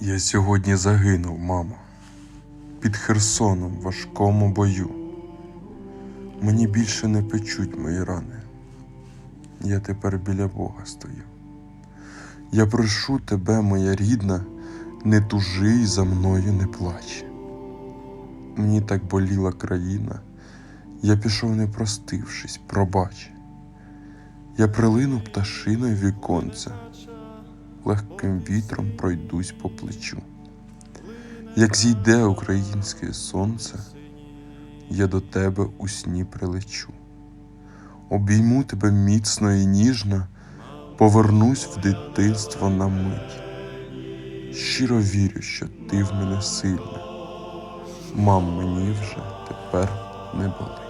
Я сьогодні загинув, мамо, під Херсоном в важкому бою. Мені більше не печуть мої рани. Я тепер біля Бога стою. Я прошу тебе, моя рідна, не тужи й за мною не плач. Мені так боліла країна, я пішов не простившись, пробач. Я прилину пташиною віконця, легким вітром пройдусь по плечу. Як зійде українське сонце, я до тебе у сні прилечу. Обійму тебе міцно і ніжно, повернусь в дитинство на мить. Щиро вірю, що ти в мене сильна. Мам, мені вже тепер не болить.